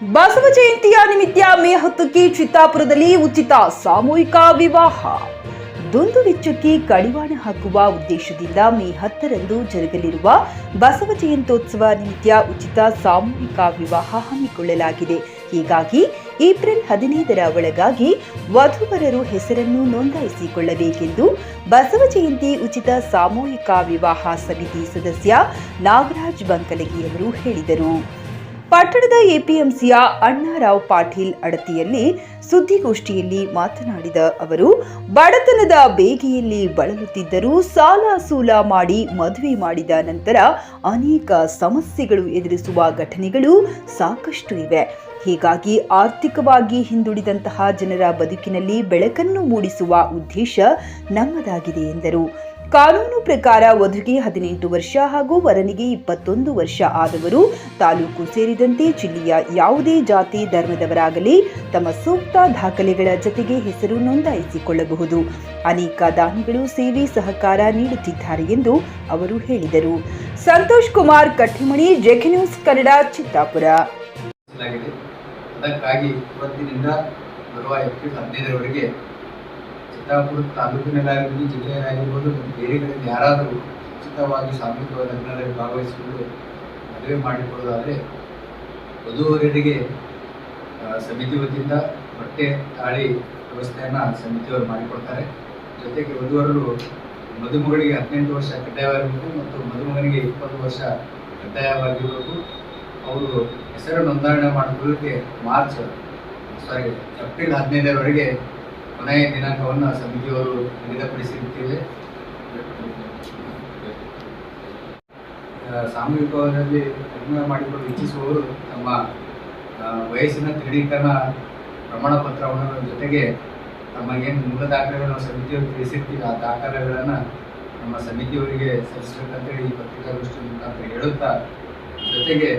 ಬಸವ ಜಯಂತಿಯ ನಿಮಿತ್ತ ಮೇ ಹತ್ತಕ್ಕೆ ಚಿತ್ತಾಪುರದಲ್ಲಿ ಉಚಿತ ಸಾಮೂಹಿಕ ವಿವಾಹ. ದುಂದು ವೆಚ್ಚಕ್ಕೆ ಕಡಿವಾಣ ಹಾಕುವ ಉದ್ದೇಶದಿಂದ ಮೇ ಹತ್ತರಂದು ಜರುಗಲಿರುವ ಬಸವ ಜಯಂತ್ಯೋತ್ಸವ ನಿಮಿತ್ತ ಉಚಿತ ಸಾಮೂಹಿಕ ವಿವಾಹ ಹಮ್ಮಿಕೊಳ್ಳಲಾಗಿದೆ. ಹೀಗಾಗಿ ಏಪ್ರಿಲ್ ಹದಿನೈದರ ಒಳಗಾಗಿ ವಧುವರರು ಹೆಸರನ್ನು ನೋಂದಾಯಿಸಿಕೊಳ್ಳಬೇಕೆಂದು ಬಸವ ಜಯಂತಿ ಉಚಿತ ಸಾಮೂಹಿಕ ವಿವಾಹ ಸಮಿತಿ ಸದಸ್ಯ ನಾಗರಾಜ್ ಬಂಕಲಗಿಯವರು ಹೇಳಿದರು. ಪಟ್ಟಣದ ಎಪಿಎಂಸಿಯ ಅಣ್ಣಾರಾವ್ ಪಾಟೀಲ್ ಅಡತಿಯಲ್ಲಿ ಸುದ್ದಿಗೋಷ್ಠಿಯಲ್ಲಿ ಮಾತನಾಡಿದ ಅವರು, ಬಡತನದ ಬೇಗೆಯಲ್ಲಿ ಬಳಲುತ್ತಿದ್ದರೂ ಸಾಲ ಸೂಲ ಮಾಡಿ ಮದುವೆ ಮಾಡಿದ ನಂತರ ಅನೇಕ ಸಮಸ್ಯೆಗಳು ಎದುರಿಸುವ ಘಟನೆಗಳು ಸಾಕಷ್ಟು ಇವೆ. ಹೀಗಾಗಿ ಆರ್ಥಿಕವಾಗಿ ಹಿಂದುಳಿದಂತಹ ಜನರ ಬದುಕಿನಲ್ಲಿ ಬೆಳಕನ್ನು ಮೂಡಿಸುವ ಉದ್ದೇಶ ನಮ್ಮದಾಗಿದೆ ಎಂದರು. ಕಾನೂನು ಪ್ರಕಾರ ವಧುಗೆ ಹದಿನೆಂಟು ವರ್ಷ ಹಾಗೂ ವರನಿಗೆ ಇಪ್ಪತ್ತೊಂದು ವರ್ಷ ಆದವರು, ತಾಲೂಕು ಸೇರಿದಂತೆ ಜಿಲ್ಲೆಯ ಯಾವುದೇ ಜಾತಿ ಧರ್ಮದವರಾಗಲಿ ತಮ್ಮ ಸೂಕ್ತ ದಾಖಲೆಗಳ ಜತೆಗೆ ಹೆಸರು ನೋಂದಾಯಿಸಿಕೊಳ್ಳಬಹುದು. ಅನೇಕ ದಾನಿಗಳು ಸೇವೆ ಸಹಕಾರ ನೀಡುತ್ತಿದ್ದಾರೆ ಎಂದು ಅವರು ಹೇಳಿದರು. Santosh Kumar Kattimani JK news Kannada, Chittapur. ಅದಕ್ಕಾಗಿ ಇವತ್ತಿನಿಂದ ಬರುವ ಏಪ್ರಿಲ್ ಹದಿನೈದರವರೆಗೆ ಚಿತ್ತಾಪುರ ತಾಲೂಕಿನಲ್ಲಾಗಿರ್ಬೋದು ಜಿಲ್ಲೆಯಲ್ಲಾಗಿರ್ಬೋದು ಬೇರೆ ಕಡೆಯಿಂದ ಯಾರಾದರೂ ಉಚಿತವಾಗಿ ಸಾಮೂಹಿಕ ಲಗ್ನದಲ್ಲಿ ಭಾಗವಹಿಸಿಕೊಂಡು ಮದುವೆ ಮಾಡಿಕೊಡೋದಾದರೆ ವಧುವರರಿಗೆ ಸಮಿತಿ ವತಿಯಿಂದ ಬಟ್ಟೆ ತಾಳಿ ವ್ಯವಸ್ಥೆಯನ್ನು ಸಮಿತಿಯವರು ಮಾಡಿಕೊಡ್ತಾರೆ. ಜೊತೆಗೆ ವಧುವರರು ಮದುಮಗಳಿಗೆ ಹದಿನೆಂಟು ವರ್ಷ ಕಡ್ಡಾಯವಾಗಿರಬೇಕು ಮತ್ತು ಮದುಮಗನಿಗೆ ಇಪ್ಪತ್ತು ವರ್ಷ ಕಡ್ಡಾಯವಾಗಿರಬೇಕು. ಅವರು ಹೆಸರು ನೋಂದಣಿ ಮಾಡಿಕೊಳ್ಳೋಕ್ಕೆ ಮಾರ್ಚ್ ಸಾರಿ ಏಪ್ರಿಲ್ ಹದಿನೈದರವರೆಗೆ ಕೊನೆಯ ದಿನಾಂಕವನ್ನು ಸಮಿತಿಯವರು ನಿಗದಿಪಡಿಸಿರುತ್ತೇವೆ. ಸಾಮೂಹಿಕವಾಗಿ ಕಡಿಮೆ ಮಾಡಿಕೊಂಡು ಇಚ್ಛಿಸುವವರು ತಮ್ಮ ವಯಸ್ಸಿನ ದೃಢೀಕರಣ ಪ್ರಮಾಣ ಪತ್ರವನ್ನು ಜೊತೆಗೆ ತಮ್ಮ ಏನು ಮೂಲ ದಾಖಲೆಗಳನ್ನು ಸಮಿತಿಯವರು ತಿಳಿಸಿರ್ತೀವಿ ಆ ದಾಖಲೆಗಳನ್ನು ನಮ್ಮ ಸಮಿತಿಯವರಿಗೆ ಸಲ್ಲಿಸಬೇಕಂತೇಳಿ ಈ ಪತ್ರಿಕಾಗೋಷ್ಠಿ ಮುಖಾಂತರ ಹೇಳುತ್ತಾ, ಜೊತೆಗೆ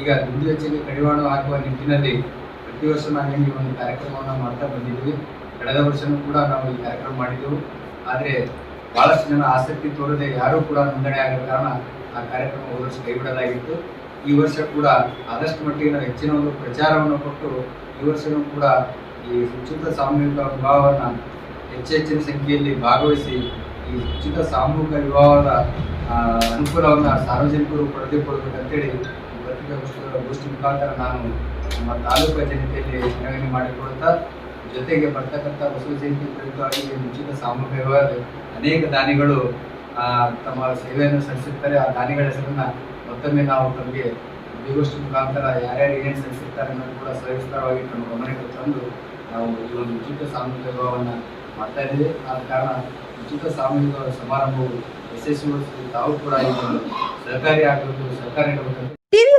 ಈಗ ಹಿಂದಿ ವೆಚ್ಚಕ್ಕೆ ಕಡಿವಾಣ ಹಾಕುವ ನಿಟ್ಟಿನಲ್ಲಿ ಪ್ರತಿ ವರ್ಷ ನಾವು ಈ ಒಂದು ಕಾರ್ಯಕ್ರಮವನ್ನು ಮಾಡ್ತಾ ಬಂದಿದ್ದೀವಿ ಕಳೆದ ವರ್ಷನೂ ಕೂಡ ನಾವು ಈ ಕಾರ್ಯಕ್ರಮ ಮಾಡಿದ್ದೆವು. ಆದರೆ ಬಹಳಷ್ಟು ಜನ ಆಸಕ್ತಿ ತೋರದೆ ಯಾರೂ ಕೂಡ ನೋಂದಣಿ ಆಗದ ಕಾರಣ ಆ ಕಾರ್ಯಕ್ರಮ ಹೋದ ವರ್ಷ ಕೈಬಿಡಲಾಗಿತ್ತು. ಈ ವರ್ಷ ಕೂಡ ಆದಷ್ಟು ಮಟ್ಟಿಗೆ ನಾವು ಹೆಚ್ಚಿನ ಒಂದು ಪ್ರಚಾರವನ್ನು ಕೊಟ್ಟು ಈ ವರ್ಷನೂ ಕೂಡ ಈ ಶುಚಿತ್ವ ಸಾಮೂಹಿಕ ವಿವಾಹವನ್ನು ಹೆಚ್ಚು ಹೆಚ್ಚಿನ ಸಂಖ್ಯೆಯಲ್ಲಿ ಭಾಗವಹಿಸಿ ಈ ಶುಚಿತ ಸಾಮೂಹಿಕ ವಿವಾಹದ ಅನುಕೂಲವನ್ನು ಸಾರ್ವಜನಿಕರು ಪಡೆದುಕೊಳ್ಬೇಕಂತೇಳಿ ಪತ್ರಿಕಾಗೋಷ್ಠಿಗಳ ಗೋಷ್ಠಿ ಮುಖಾಂತರ ನಾನು ನಮ್ಮ ತಾಲೂಕು ಜನತೆಯಲ್ಲಿ ಮನವಿ ಮಾಡಿಕೊಳ್ಳುತ್ತಾ ಜೊತೆಗೆ ಬರ್ತಕ್ಕಂಥ ಬಸವ ಜಯಂತಿ ಪ್ರಯುಕ್ತವಾಗಿ ಈ ಉಚಿತ ಸಾಮೂಹಿಕ ವಿವಾಹ ಅನೇಕ ದಾನಿಗಳು ತಮ್ಮ ಸೇವೆಯನ್ನು ಸಲ್ಲಿಸುತ್ತಾರೆ. ಆ ದಾನಿಗಳ ಹೆಸರನ್ನು ಮತ್ತೊಮ್ಮೆ ನಾವು ತಮಗೆ ಸುದ್ದಿಗೋಷ್ಠಿ ಮುಖಾಂತರ ಯಾರ್ಯಾರು ಏನೇನು ಸಲ್ಲಿಸಿರ್ತಾರೆ ಅನ್ನೋದು ಕೂಡ ಸವಿಸ್ತಾರವಾಗಿ ತಮ್ಮ ಗಮನಕ್ಕೆ ತಂದು ನಾವು ಈ ಒಂದು ಉಚಿತ ಸಾಮೂಹಿಕ ವಿವಾಹವನ್ನು ಮಾಡ್ತಾ ಇದ್ದೀವಿ. ಆದ ಕಾರಣ ಉಚಿತ ಸಾಮೂಹಿಕ ಸಮಾರಂಭವು ಯಶಸ್ವಿಗೊಳಿಸಿ ತಾವು ಕೂಡ ಸಹಕಾರಿ ಆಗಬೇಕು, ಸಹಕಾರ